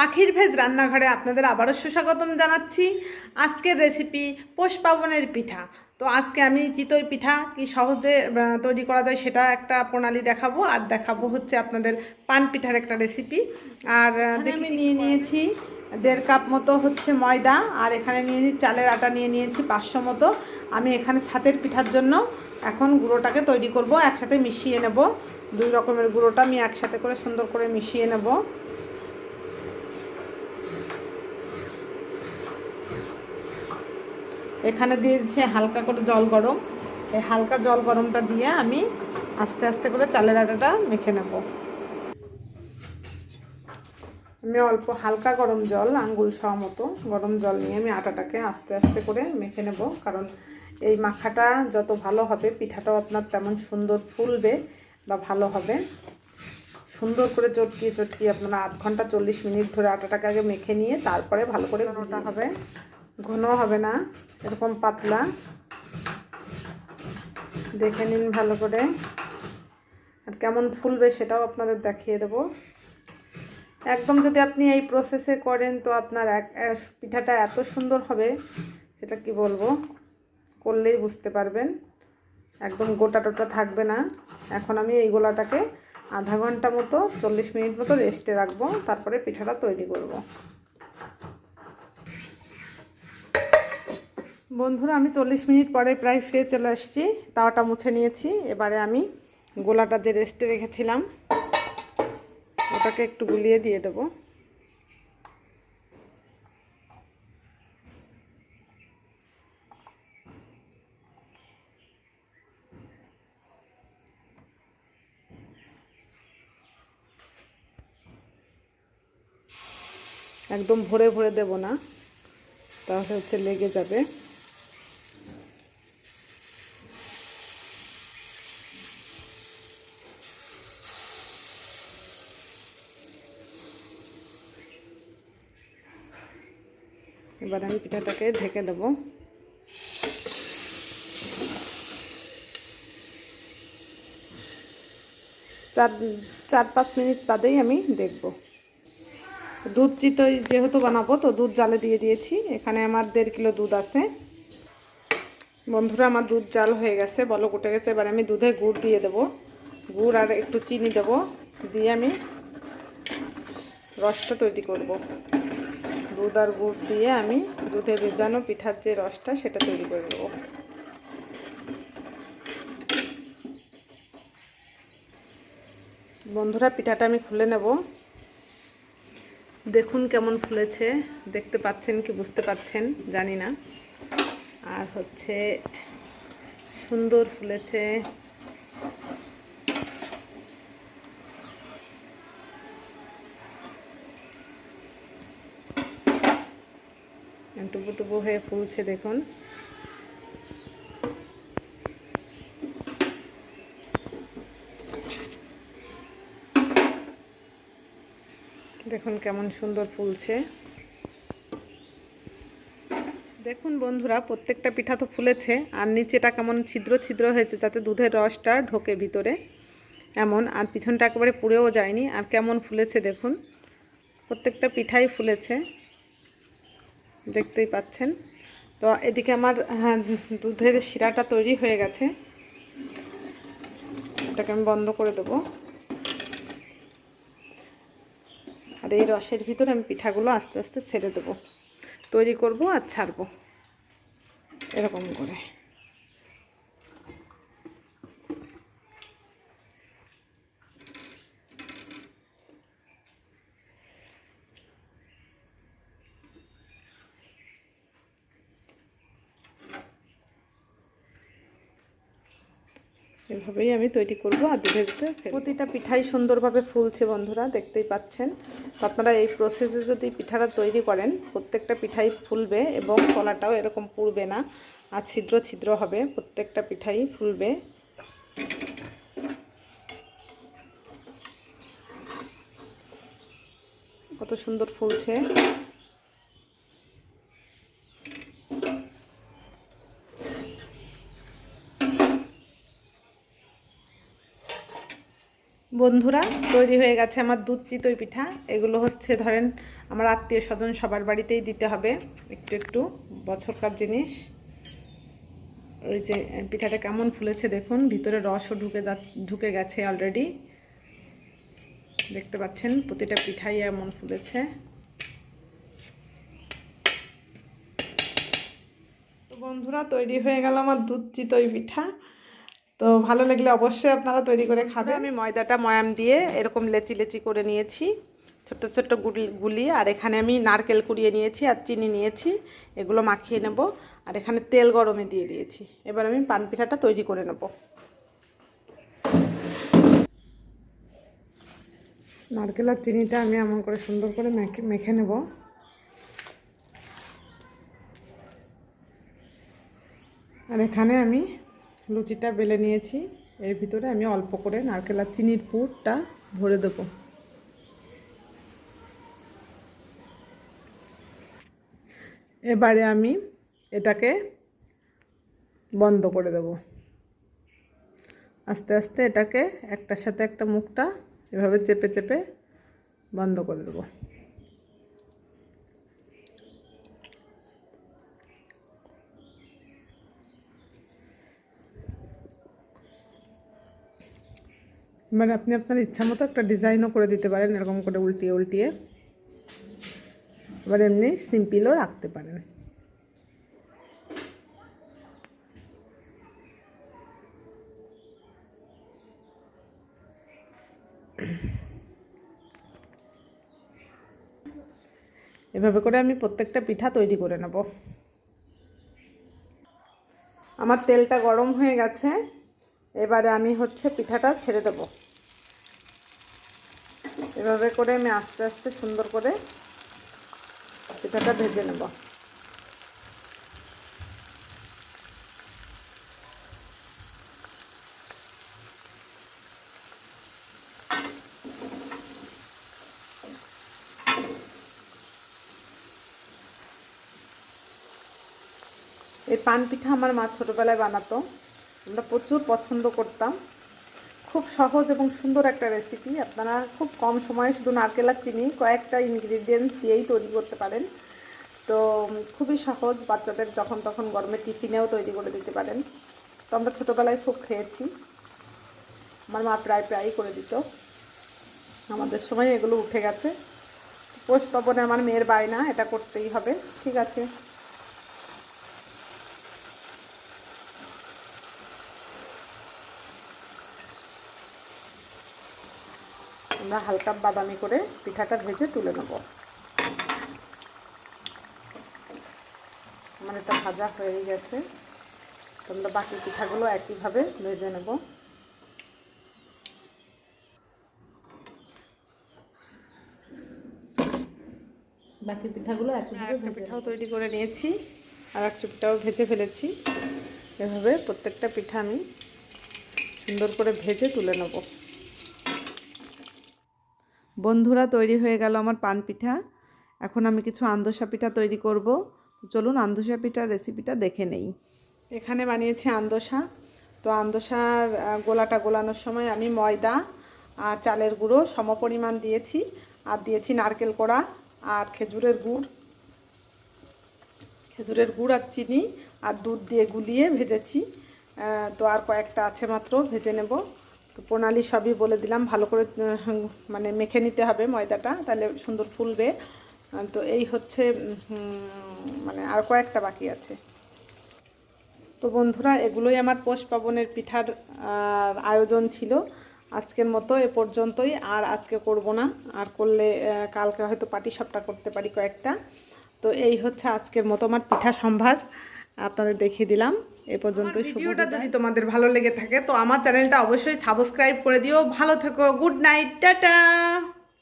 পাখির ভেজ রান্নাঘরে আপনাদের আবারও সুস্বাগতম জানাচ্ছি। আজকের রেসিপি পোষ পাবনের পিঠা। তো আজকে আমি চিতই পিঠা কি সহজে তৈরি করা যায় সেটা একটা প্রণালী দেখাবো আর দেখাবো হচ্ছে আপনাদের পান পিঠার একটা রেসিপি আর আমি নিয়ে নিয়েছি দেড় কাপ মতো হচ্ছে ময়দা আর এখানে নিয়ে নিয়েছি চালের আটা নিয়ে নিয়েছি পাঁচশো মতো। আমি এখানে ছাঁচের পিঠার জন্য এখন গুঁড়োটাকে তৈরি করব একসাথে মিশিয়ে নেব। দুই রকমের গুঁড়োটা আমি একসাথে করে সুন্দর করে মিশিয়ে নেব। এখানে দিয়ে দিচ্ছে হালকা করে জল গরম। এই হালকা জল গরমটা দিয়ে আমি আস্তে আস্তে করে চালের আটাটা মেখে নেব। আমি অল্প হালকা গরম জল, আঙ্গুল সহ মতো গরম জল নিয়ে আমি আটাটাকে আস্তে আস্তে করে মেখে নেব। কারণ এই মাখাটা যত ভালো হবে, পিঠাটাও আপনার তেমন সুন্দর ফুলবে বা ভালো হবে। সুন্দর করে চটকিয়ে চটকিয়ে আপনারা আধ ঘণ্টা চল্লিশ মিনিট ধরে আটাটাকে আগে মেখে নিয়ে তারপরে ভালো করে ঘনটা হবে। ঘন হবে না, এরকম পাতলা। দেখে নিন ভালো করে। আর কেমন ফুলবে সেটাও আপনাদের দেখিয়ে দেবো। একদম যদি আপনি এই প্রসেসে করেন তো আপনার এক পিঠাটা এত সুন্দর হবে, সেটা কি বলব? করলেই বুঝতে পারবেন। একদম গোটা টোটা থাকবে না। এখন আমি এই গোলাটাকে আধা ঘণ্টা মতো, চল্লিশ মিনিট মতো রেস্টে রাখব, তারপরে পিঠাটা তৈরি করব। বন্ধুরা, আমি চল্লিশ মিনিট পরে প্রায় ফিরে চলে আসছি। তাওয়াটা মুছে নিয়েছি। এবারে আমি গোলাটা যে রেস্টে রেখেছিলাম, ওটাকে একটু গুলিয়ে দিয়ে দেবো। একদম ভরে ভরে দেব না, তাহলে হচ্ছে লেগে যাবে। এবার আমি পিঠাটাকে ঢেকে দেবো। চার চার, পাঁচ মিনিট বাদেই আমি দেখব। দুধ চিতই যেহেতু বানাবো, তো দুধ জালে দিয়ে দিয়েছি। এখানে আমার দেড় কিলো দুধ আছে। বন্ধুরা, আমার দুধ জাল হয়ে গেছে, বলক উঠে গেছে। এবার আমি দুধে গুড় দিয়ে দেবো। গুড় আর একটু চিনি দেবো। দিয়ে আমি রসটা তৈরি করব। দুধ আর গুড় দিয়ে আমি দুধে ভেজানো পিঠার যে রসটা সেটা তৈরি করে দেবো বন্ধুরা, পিঠাটা আমি খুলে নেব। দেখুন কেমন ফুলেছে। দেখতে পাচ্ছেন কি বুঝতে পাচ্ছেন, জানি না। আর হচ্ছে সুন্দর ফুলেছে। টুপু টুপু হয়ে ফুলছে, দেখুন। দেখুন কেমন সুন্দর ফুলছে। দেখুন বন্ধুরা, প্রত্যেকটা পিঠা তো ফুলেছে, আর নিচেটা কেমন ছিদ্র ছিদ্র হয়েছে যাতে দুধের রসটা ঢোকে ভিতরে এমন, আর পিছনটা একেবারে পুড়েও যায়নি, আর কেমন ফুলেছে দেখুন। প্রত্যেকটা পিঠাই ফুলেছে। দেখতেই পাচ্ছেন। তো এদিকে আমার হ্যাঁ, দুধের শিরাটা তৈরি হয়ে গেছে। এটাকে আমি বন্ধ করে দেবো। আর এই রসের ভিতরে আমি পিঠাগুলো আস্তে আস্তে ছেড়ে দেবো। তৈরি করব আর ছাড়বো। এরকম করে। এভাবেই আমি তৈরি করব আর ভিতরে ফেলব। প্রতিটা পিঠাই সুন্দরভাবে ফুলছে বন্ধুরা, দেখতেই পাচ্ছেন। আপনারা এই প্রসেসে যদি পিঠাটা তৈরি করেন, প্রত্যেকটা পিঠাই ফুলবে এবং তলাটাও এরকম পুড়বে না, আর ছিদ্র ছিদ্র হবে, প্রত্যেকটা পিঠাই ফুলবে। কত সুন্দর ফুলছে। বন্ধুরা, তৈরি হয়ে গেছে আমার দুধ চিতই পিঠা। এগুলো হচ্ছে ধরেন আমার আত্মীয় স্বজন সবার বাড়িতেই দিতে হবে, একটু একটু বছরকার জিনিস। ওই যে পিঠাটা কেমন ফুলেছে দেখুন, ভিতরে রসও ঢুকে যা ঢুকে গেছে অলরেডি দেখতে পাচ্ছেন, প্রতিটা পিঠাই এমন ফুলেছে। তো বন্ধুরা, তৈরি হয়ে গেল আমার দুধ চিতই পিঠা। তো ভালো লাগলে অবশ্যই আপনারা তৈরি করে খাবেন। আমি ময়দাটা ময়াম দিয়ে এরকম লেচি লেচি করে নিয়েছি। ছোট্ট ছোট্ট গুলি গুলি। আর এখানে আমি নারকেল কুড়িয়ে নিয়েছি আর চিনি নিয়েছি। এগুলো মাখিয়ে নেব। আর এখানে তেল গরমে দিয়ে দিয়েছি। এবার আমি পান পিঠাটা তৈরি করে নেব। নারকেল আর চিনিটা আমি এমন করে সুন্দর করে মেখে মেখে নেব। আর এখানে আমি লুচিটা বেলে নিয়েছি। এর ভিতরে আমি অল্প করে নারকেল আর চিনির পুরটা ভরে দেবো। এবারে আমি এটাকে বন্ধ করে দেব। আস্তে আস্তে এটাকে একটার সাথে একটা মুখটা এভাবে চেপে চেপে বন্ধ করে দেবো। মানে আপনি আপনার ইচ্ছা মতো একটা ডিজাইনও করে দিতে পারেন, এরকম করে উল্টিয়ে উল্টিয়ে। এবার এমনি সিম্পলও রাখতে পারেন। এভাবে করে আমি প্রত্যেকটা পিঠা তৈরি করে নেব। আমার তেলটা গরম হয়ে গেছে, এবারে আমি হচ্ছে পিঠাটা ছেড়ে দেব। এভাবে করে আমি আস্তে আস্তে সুন্দর করে পিঠাটা ভেজে নেব। এই পান পিঠা আমার মা ছোটোবেলায় বানাতো। আমরা প্রচুর পছন্দ করতাম। খুব সহজ এবং সুন্দর একটা রেসিপি আপনারা খুব কম সময়ে শুধু নারকেল আর চিনি কয়েকটা ইনগ্রিডিয়েন্টস দিয়েই তৈরি করতে পারেন। তো খুবই সহজ। বাচ্চাদের যখন তখন গরমে টিফিনেও তৈরি করে দিতে পারেন। তো আমরা ছোটোবেলায় খুব খেয়েছি। আমার মা প্রায় প্রায়ই করে দিত। আমাদের সময় এগুলো উঠে গেছে। পোষ পাবনে আমার মেয়ের বায়না, এটা করতেই হবে। ঠিক আছে। আমরা হালকা বাদামি করে পিঠাটা ভেজে তুলে নেব। আমার এটা ভাজা হয়ে গেছে। তোমরা বাকি পিঠাগুলো একইভাবে ভেজে নেব। বাকি পিঠাগুলো একইভাবে পিঠাও তৈরি করে নিয়েছি আর একটা পিঠাও ভেজে ফেলেছি। এভাবে প্রত্যেকটা পিঠা আমি সুন্দর করে ভেজে তুলে নেব। বন্ধুরা তৈরি হয়ে গেল আমার পান পিঠা। এখন আমি কিছু আন্দোসা পিঠা তৈরি করব। চলুন আন্দোসা পিঠার রেসিপিটা দেখে নেই। এখানে বানিয়েছি আন্দোসা। তো আন্দোসার গোলাটা গোলানোর সময় আমি ময়দা আর চালের গুঁড়ো সমপরিমাণ দিয়েছি। আর দিয়েছি নারকেল কোড়া আর খেজুরের গুড়। খেজুরের গুড় আর চিনি আর দুধ দিয়ে গুলিয়ে ভেজেছি। তো আর কয়েকটা আছে মাত্র, ভেজে নেব। প্রণালী সবই বলে দিলাম, ভালো করে মানে মেখে নিতে হবে ময়দাটা, তাহলে সুন্দর ফুলবে। তো এই হচ্ছে মানে আর কয়েকটা বাকি আছে। তো বন্ধুরা, এগুলোই আমার পোষ পাবনের পিঠার আয়োজন ছিল। আজকের মতো এ পর্যন্তই, আর আজকে করব না। আর করলে কালকে হয়তো পাটি সবটা করতে পারি কয়েকটা। তো এই হচ্ছে আজকের মতো আমার পিঠা সম্ভার। আপনাদের দেখিয়ে দিলাম। এ পর্যন্ত ভিডিওটা যদি তোমাদের ভালো লেগে থাকে তো আমার চ্যানেলটা অবশ্যই সাবস্ক্রাইব করে দিও। ভালো থেকো গুড নাইট টাটা!